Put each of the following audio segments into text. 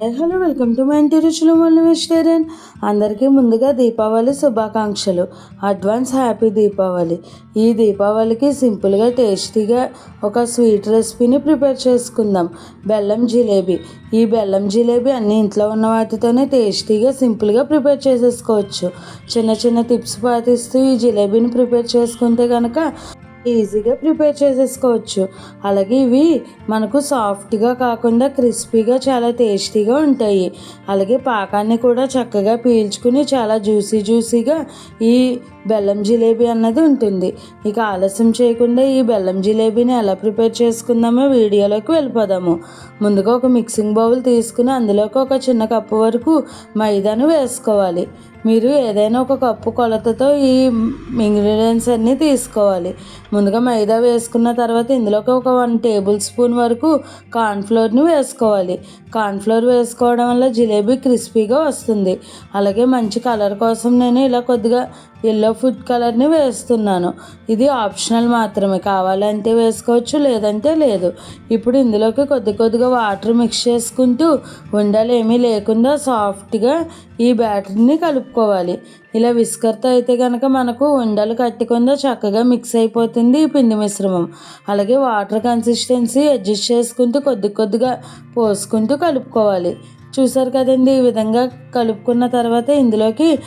Hello welcome to my ఇంటి రుచులు మళ్ళీ వెజిటేరియన్ అందరికీ ముందుగా దీపావళి శుభాకాంక్షలు. అడ్వాన్స్ హ్యాపీ దీపావళి ఈ దీపావళికి సింపుల్గా టేస్టీగా ఒక స్వీట్ రెసిపీని ప్రిపేర్ చేసుకుందాం. బెల్లం జిలేబీ. ఈ బెల్లం జిలేబీ అన్ని ఇంట్లో ఉన్న వాటితోనే టేస్టీగా సింపుల్గా ప్రిపేర్ చేసేసుకోవచ్చు. చిన్న చిన్న టిప్స్ పాటిస్తూ ఈ జిలేబీని ప్రిపేర్ చేసుకుంటే కనుక ఈజీగా ప్రిపేర్ చేసేసుకోవచ్చు. అలాగే ఇవి మనకు సాఫ్ట్గా కాకుండా క్రిస్పీగా చాలా టేస్టీగా ఉంటాయి. అలాగే పాకాన్ని కూడా చక్కగా పీల్చుకుని చాలా జ్యూసీ జ్యూసీగా ఈ బెల్లం జిలేబీ అన్నది ఉంటుంది. ఇక ఆలస్యం చేయకుండా ఈ బెల్లం జిలేబీని ఎలా ప్రిపేర్ చేసుకుందామో వీడియోలోకి వెళ్ళిపోదాము. ముందుగా ఒక మిక్సింగ్ బౌల్ తీసుకుని అందులోకి ఒక చిన్న కప్పు వరకు మైదాను వేసుకోవాలి. మీరు ఏదైనా ఒక కప్పు కొలతతో ఈ ఇంగ్రీడియంట్స్ అన్నీ తీసుకోవాలి. ముందుగా మైదా వేసుకున్న తర్వాత ఇందులోకి ఒక వన్ టేబుల్ స్పూన్ వరకు కార్న్ఫ్లోర్ని వేసుకోవాలి. కార్న్ఫ్లోర్ వేసుకోవడం వల్ల జిలేబీ క్రిస్పీగా వస్తుంది. అలాగే మంచి కలర్ కోసం నేను ఇలా కొద్దిగా ఎల్లో ఫుడ్ కలర్ని వేస్తున్నాను. ఇది ఆప్షనల్ మాత్రమే. కావాలంటే వేసుకోవచ్చు లేదంటే లేదు. ఇప్పుడు ఇందులోకి కొద్ది కొద్దిగా వాటర్ మిక్స్ చేసుకుంటూ ఉండలు. ఏమీ లేకుండా సాఫ్ట్గా ఈ బ్యాటర్ని కలుపుకోవాలి. ఇలా విస్కర్తో అయితే కనుక మనకు ఉండలు కట్టకుండా చక్కగా మిక్స్ అయిపోతుంది ఈ పిండి మిశ్రమం. అలాగే వాటర్ కన్సిస్టెన్సీ అడ్జస్ట్ చేసుకుంటూ కొద్ది కొద్దిగా పోసుకుంటూ కలుపుకోవాలి. చూసారు కదండి ఈ విధంగా కలుపుకున్న తర్వాత ఇందులోకి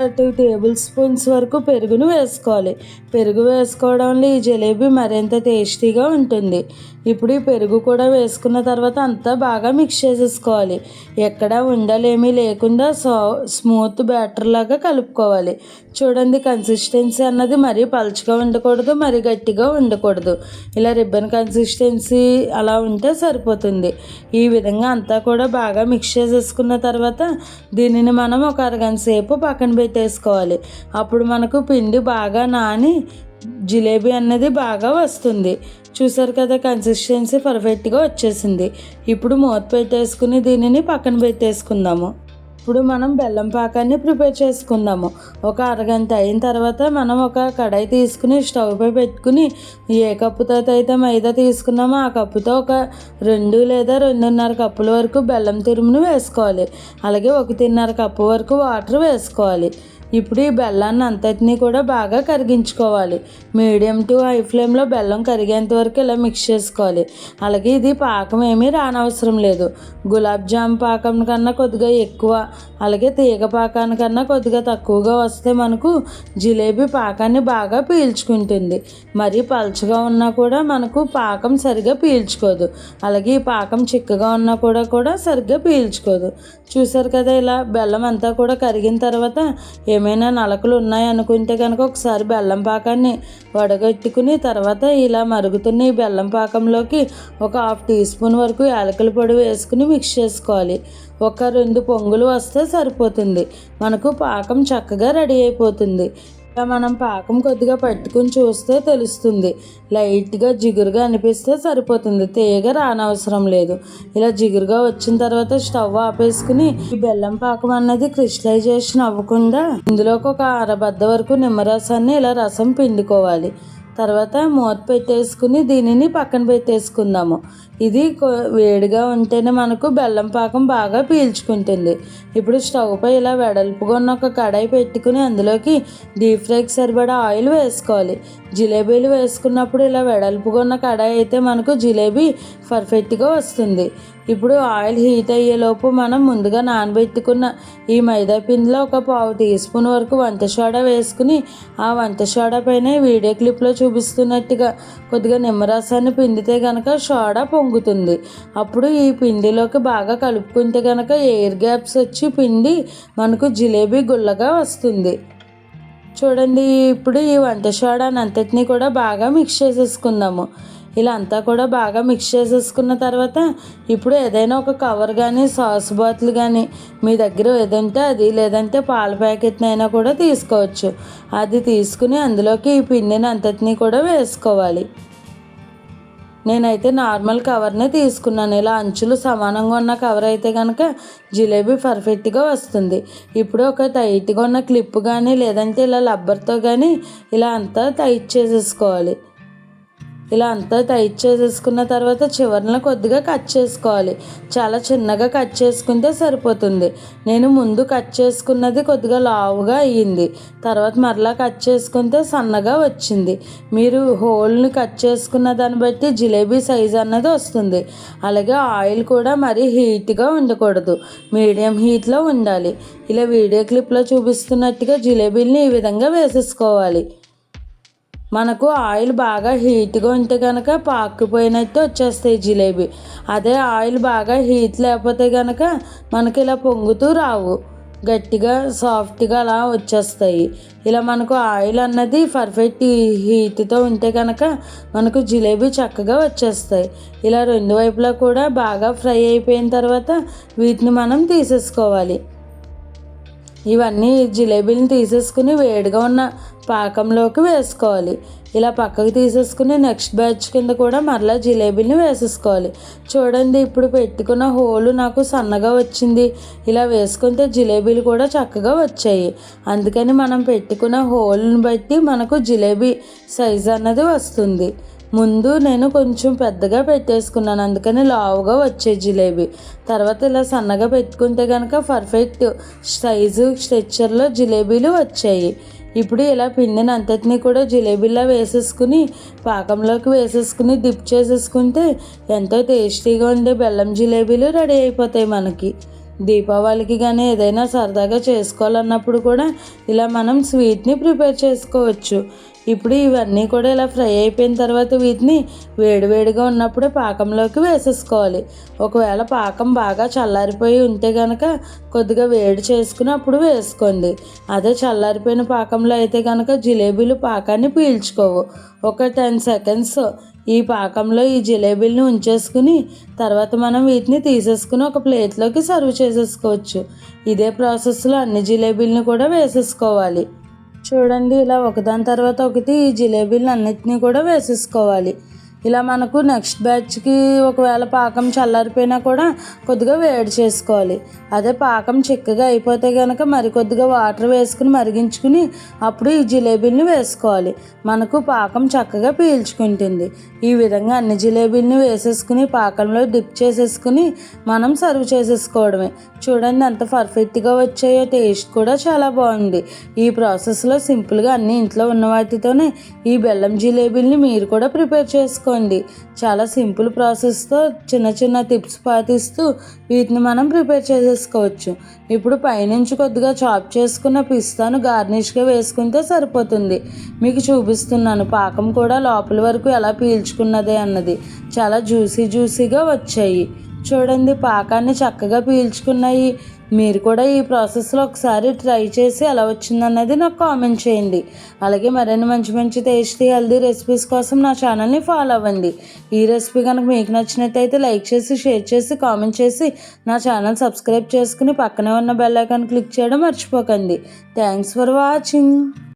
టూ టేబుల్ స్పూన్స్ వరకు పెరుగును వేసుకోవాలి. పెరుగు వేసుకోవడం ఈ జలేబీ మరింత టేస్టీగా ఉంటుంది. ఇప్పుడు ఈ పెరుగు కూడా వేసుకున్న తర్వాత అంతా బాగా మిక్స్ చేసేసుకోవాలి. ఎక్కడ ఉండలేమీ లేకుండా సో స్మూత్ బ్యాటర్ లాగా కలుపుకోవాలి. చూడండి కన్సిస్టెన్సీ అన్నది మరీ పలుచగా ఉండకూడదు మరీ గట్టిగా ఉండకూడదు. ఇలా రిబ్బన్ కన్సిస్టెన్సీ అలా ఉంటే సరిపోతుంది. ఈ విధంగా అంతా కూడా బాగా మిక్స్ చేసేసుకున్న తర్వాత దీనిని మనం ఒక అరగంట సేపు పక్కన పెట్టేసుకోవాలి. అప్పుడు మనకు పిండి బాగా నాని జిలేబీ అన్నది బాగా వస్తుంది. చూసారు కదా కన్సిస్టెన్సీ పర్ఫెక్ట్గా వచ్చేసింది. ఇప్పుడు మూత పెట్టేసుకుని దీనిని పక్కన పెట్టేసుకుందాము. ఇప్పుడు మనం బెల్లం పాకాన్ని ప్రిపేర్ చేసుకుందాము. ఒక అరగంట అయిన తర్వాత మనం ఒక కడాయి తీసుకుని స్టవ్ పై పెట్టుకుని ఏ కప్పుతో అయితే మైదా తీసుకున్నామో ఆ కప్పుతో ఒక రెండు లేదా రెండున్నర కప్పుల వరకు బెల్లం తురుమును వేసుకోవాలి. అలాగే ఒకటిన్నర కప్పు వరకు వాటర్ వేసుకోవాలి. ఇప్పుడు ఈ బెల్లాన్ని అంతటినీ కూడా బాగా కరిగించుకోవాలి. మీడియం టు హై ఫ్లేమ్లో బెల్లం కరిగేంత వరకు ఇలా మిక్స్ చేసుకోవాలి. అలాగే ఇది పాకం ఏమీ రానవసరం లేదు. గులాబ్ జామ్ పాకం కన్నా కొద్దిగా ఎక్కువ అలాగే తీగ పాకానికన్నా కొద్దిగా తక్కువగా వస్తే మనకు జిలేబీ పాకాన్ని బాగా పీల్చుకుంటుంది. మరీ పలుచగా ఉన్నా కూడా మనకు పాకం సరిగ్గా పీల్చుకోదు. అలాగే ఈ పాకం చిక్కగా ఉన్నా కూడా కూడా సరిగ్గా పీల్చుకోదు. చూసారు కదా ఇలా బెల్లం అంతా కూడా కరిగిన తర్వాత ఏమైనా నలకలు ఉన్నాయనుకుంటే కనుక ఒకసారి బెల్లం పాకాన్ని వడగట్టుకుని తర్వాత ఇలా మరుగుతున్న ఈ బెల్లం పాకంలోకి ఒక హాఫ్ టీ స్పూన్ వరకు యాలకుల పొడి వేసుకుని మిక్స్ చేసుకోవాలి. ఒక రెండు పొంగులు వస్తే సరిపోతుంది. మనకు పాకం చక్కగా రెడీ అయిపోతుంది. ఇలా మనం పాకం కొద్దిగా పట్టుకుని చూస్తే తెలుస్తుంది. లైట్గా జిగురుగా అనిపిస్తే సరిపోతుంది. తేగ రానవసరం లేదు. ఇలా జిగురుగా వచ్చిన తర్వాత స్టవ్ ఆపేసుకుని ఈ బెల్లం పాకం అన్నది క్రిస్టలైజేషన్ అవ్వకుండా ఇందులోకి ఒక అరబద్ద వరకు నిమ్మరసాన్ని ఇలా రసం పిండుకోవాలి. తర్వాత మూత పెట్టేసుకుని దీనిని పక్కన పెట్టేసుకుందాము. ఇది వేడిగా ఉంటేనే మనకు బెల్లం పాకం బాగా పీల్చుకుంటుంది. ఇప్పుడు స్టవ్ పై ఇలా వెడల్పుగా ఉన్న ఒక కడాయి పెట్టుకుని అందులోకి డీప్ ఫ్రైకి సరిపడా ఆయిల్ వేసుకోవాలి. జిలేబీలు వేసుకున్నప్పుడు ఇలా వెడల్పుగా ఉన్న కడాయి అయితే మనకు జిలేబీ పర్ఫెక్ట్గా వస్తుంది. ఇప్పుడు ఆయిల్ హీట్ అయ్యేలోపు మనం ముందుగా నానబెట్టుకున్న ఈ మైదా పిండిలో ఒక పావు టీ స్పూన్ వరకు వంట సోడా వేసుకుని ఆ వంట సోడా పైన వీడియో క్లిప్లో చూపిస్తున్నట్టుగా కొద్దిగా నిమ్మరసాన్ని పిండితే కనుక సోడా పొంగుతుంది. అప్పుడు ఈ పిండిలోకి బాగా కలుపుకుంటే కనుక ఎయిర్ గ్యాప్స్ వచ్చి పిండి మనకు జిలేబీ గుల్లగా వస్తుంది. చూడండి ఇప్పుడు ఈ వంట సోడాని అంతటినీ కూడా బాగా మిక్స్ చేసేసుకుందాము. ఇలా అంతా కూడా బాగా మిక్స్ చేసేసుకున్న తర్వాత ఇప్పుడు ఏదైనా ఒక కవర్ కానీ సాస్ బాటిల్ కానీ మీ దగ్గర ఏదంటే అది లేదంటే పాల ప్యాకెట్ని అయినా కూడా తీసుకోవచ్చు. అది తీసుకుని అందులోకి ఈ పిండిని అంతటినీ కూడా వేసుకోవాలి. నేనైతే నార్మల్ కవర్నే తీసుకున్నాను. ఇలా అంచులు సమానంగా ఉన్న కవర్ అయితే కనుక జిలేబీ పర్ఫెక్ట్గా వస్తుంది. ఇప్పుడు ఒక టైట్గా ఉన్న క్లిప్ కానీ లేదంటే ఇలా లబ్బర్తో కానీ ఇలా అంతా టైట్ చేసేసుకోవాలి. ఇలా అంతా టైట్ చేసేసుకున్న తర్వాత చివరన కొద్దిగా కట్ చేసుకోవాలి. చాలా చిన్నగా కట్ చేసుకుంటే సరిపోతుంది. నేను ముందు కట్ చేసుకున్నది కొద్దిగా లావుగా అయ్యింది. తర్వాత మరలా కట్ చేసుకుంటే సన్నగా వచ్చింది. మీరు హోల్ని కట్ చేసుకున్న దాన్ని బట్టి జిలేబీ సైజ్ అన్నది వస్తుంది. అలాగే ఆయిల్ కూడా మరీ హీట్గా ఉండకూడదు. మీడియం హీట్లో ఉండాలి. ఇలా వీడియో క్లిప్లో చూపిస్తున్నట్టుగా జిలేబీని ఈ విధంగా వేసేసుకోవాలి. మనకు ఆయిల్ బాగా హీట్గా ఉంటే కనుక పాకిపోయినట్టు వచ్చేస్తాయి జిలేబీ. అదే ఆయిల్ బాగా హీట్ లేకపోతే కనుక మనకి ఇలా పొంగుతూ రావు. గట్టిగా సాఫ్ట్గా అలా వచ్చేస్తాయి. ఇలా మనకు ఆయిల్ అన్నది పర్ఫెక్ట్ హీట్తో ఉంటే కనుక మనకు జిలేబీ చక్కగా వచ్చేస్తాయి. ఇలా రెండు వైపులా కూడా బాగా ఫ్రై అయిపోయిన తర్వాత వీటిని మనం తీసేసుకోవాలి. ఇవన్నీ జిలేబీలను తీసేసుకుని వేడిగా ఉన్న పాకంలోకి వేసుకోవాలి. ఇలా పక్కకు తీసేసుకుని నెక్స్ట్ బ్యాచ్ కింద కూడా మరలా జిలేబీని వేసేసుకోవాలి. చూడండి ఇప్పుడు పెట్టుకున్న హోలు నాకు సన్నగా వచ్చింది. ఇలా వేసుకుంటే జిలేబీలు కూడా చక్కగా వచ్చాయి. అందుకని మనం పెట్టుకున్న హోల్ని బట్టి మనకు జిలేబీ సైజ్ అన్నది వస్తుంది. ముందు నేను కొంచెం పెద్దగా పెట్టేసుకున్నాను. అందుకని లావుగా వచ్చే జిలేబీ. తర్వాత ఇలా సన్నగా పెట్టుకుంటే కనుక పర్ఫెక్ట్ సైజు స్ట్రెచ్చర్లో జిలేబీలు వచ్చాయి. ఇప్పుడు ఇలా పిండిని అంతటినీ కూడా జిలేబీలా వేసేసుకుని పాకంలోకి వేసేసుకుని డిప్ చేసేసుకుంటే ఎంతో టేస్టీగా ఉండే బెల్లం జిలేబీలు రెడీ అయిపోతాయి మనకి. దీపావళికి కానీ ఏదైనా సరదాగా చేసుకోవాలన్నప్పుడు కూడా ఇలా మనం స్వీట్ని ప్రిపేర్ చేసుకోవచ్చు. ఇప్పుడు ఇవన్నీ కూడా ఇలా ఫ్రై అయిపోయిన తర్వాత వీటిని వేడివేడిగా ఉన్నప్పుడే పాకంలోకి వేసేసుకోవాలి. ఒకవేళ పాకం బాగా చల్లారిపోయి ఉంటే కనుక కొద్దిగా వేడి చేసుకుని అప్పుడు వేసుకోండి. అదే చల్లారిపోయిన పాకంలో అయితే కనుక జిలేబీలు పాకాన్ని పీల్చుకోవు. ఒక టెన్ సెకండ్స్ ఈ పాకంలో ఈ జిలేబీలను ఉంచేసుకుని తర్వాత మనం వీటిని తీసేసుకుని ఒక ప్లేట్లోకి సర్వ్ చేసేసుకోవచ్చు. ఇదే ప్రాసెస్లో అన్ని జిలేబీలను కూడా వేసేసుకోవాలి. చూడండి ఇలా ఒకదాని తర్వాత ఒకటి ఈ జిలేబీలు అన్నిటినీ కూడా వేసేసుకోవాలి. ఇలా మనకు నెక్స్ట్ బ్యాచ్కి ఒకవేళ పాకం చల్లారిపోయినా కూడా కొద్దిగా వేడి చేసుకోవాలి. అదే పాకం చిక్కగా అయిపోతే కనుక మరి కొద్దిగా వాటర్ వేసుకుని మరిగించుకుని అప్పుడు ఈ జిలేబీల్ని వేసుకోవాలి. మనకు పాకం చక్కగా పీల్చుకుంటుంది. ఈ విధంగా అన్ని జిలేబీల్ని వేసేసుకుని పాకంలో డిప్ చేసేసుకుని మనం సర్వ్ చేసేసుకోవడమే. చూడండి ఎంత పర్ఫెక్ట్గా వచ్చాయో టేస్ట్ కూడా చాలా బాగుంది. ఈ ప్రాసెస్లో సింపుల్గా అన్ని ఇంట్లో ఉన్న వాటితోనే ఈ బెల్లం జిలేబీల్ని మీరు కూడా ప్రిపేర్ చేసుకోండి చేసుకోండి. చాలా సింపుల్ ప్రాసెస్తో చిన్న చిన్న టిప్స్ పాటిస్తూ వీటిని మనం ప్రిపేర్ చేసేసుకోవచ్చు. ఇప్పుడు పైనుంచి కొద్దిగా చాప్ చేసుకున్న పిస్తాను గార్నిష్గా వేసుకుంటే సరిపోతుంది. మీకు చూపిస్తున్నాను పాకం కూడా లోపల వరకు ఎలా పీల్చుకున్నదే అన్నది. చాలా జ్యూసీ జ్యూసీగా వచ్చాయి. చూడండి పాకాన్ని చక్కగా పీల్చుకున్నాయి. మీరు కూడా ఈ ప్రాసెస్లో ఒకసారి ట్రై చేసి ఎలా వచ్చిందన్నది నాకు కామెంట్ చేయండి. అలాగే మరిన్ని మంచి మంచి టేస్టీ హెల్దీ రెసిపీస్ కోసం నా ఛానల్ని ఫాలో అవ్వండి. ఈ రెసిపీ కనుక మీకు నచ్చినట్టయితే లైక్ చేసి షేర్ చేసి కామెంట్ చేసి నా ఛానల్ సబ్స్క్రైబ్ చేసుకుని పక్కనే ఉన్న బెల్ ఐకాన్ క్లిక్ చేయడం మర్చిపోకండి. Thanks for watching.